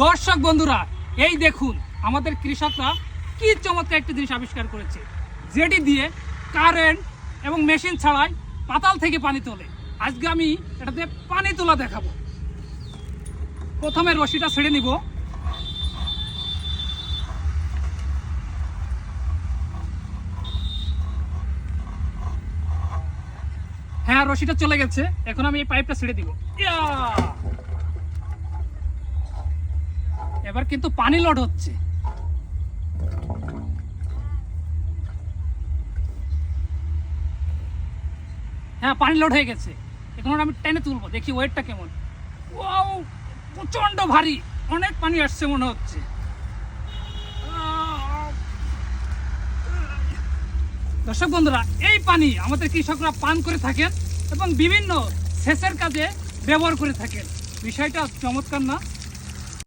দর্শক বন্ধুরা, এই দেখুন, আমাদের কৃষকরা কি চমৎকার একটি জিনিস আবিষ্কার করেছে, যেটি দিয়ে কারেন্ট এবং মেশিন ছাড়াই পাতাল থেকে পানি তোলে। আজকে আমি এটাতে পানি তোলা দেখাবো। প্রথমে রশিটা ছেড়ে নিব। হ্যাঁ রশিটা চলে গেছে। এখন আমি এই পাইপটা ছেড়ে দিব। ইয়া! এবার কিন্তু পানি লোড হচ্ছে। হ্যাঁ পানি লোড হয়ে গেছে। এখন আমি টেনে তুলবো, দেখি ওয়েটটা কেমন। ওয়াও প্রচণ্ড ভারী। অনেক পানি আসছে মনে হচ্ছে! দর্শক বন্ধুরা, এই পানি আমাদের কৃষকরা পান করে থাকেন এবং বিভিন্ন সেচের কাজে ব্যবহার করে থাকেন। বিষয়টা চমৎকার না?